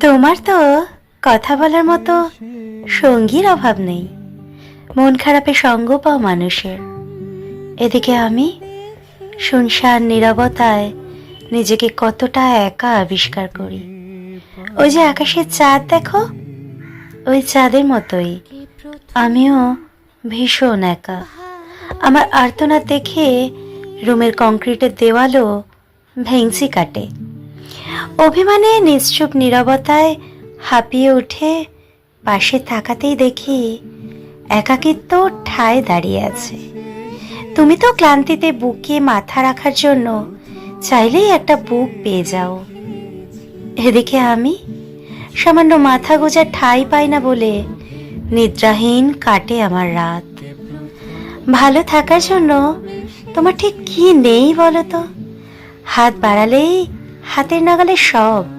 তোমার তো কথা বলার মতো সঙ্গীর অভাব নেই। মন খারাপে সঙ্গ পাও মানুষের। এদিকে আমি শুনশান নীরবতায় নিজেকে কতটা একা আবিষ্কার করি। ওই যে আকাশের চাঁদ দেখো? ওই চাঁদের মতোই। আমিও ভীষণ একা। আমার আর্তনা দেখে রুমের কংক্রিটের দেওয়ালও ভেংচি কাটে। অভিমানে নিশ্চুপ নীরবতায় হাঁপিয়ে উঠে পাশে তাকাতেই দেখি একাকিত্ব ঠায় দাঁড়িয়ে আছে। তুমি তো ক্লান্তিতে বুকে মাথা রাখার জন্য চাইলেই একটা বুক পেয়ে যাও। এদিকে আমি সামান্য মাথা গোজার ঠাঁই পাই না বলে নিদ্রাহীন কাটে আমার রাত। ভালো থাকার জন্য তোমার ঠিক কি নেই বলো তো? হাত বাড়ালেই হাতের নাগালে সব।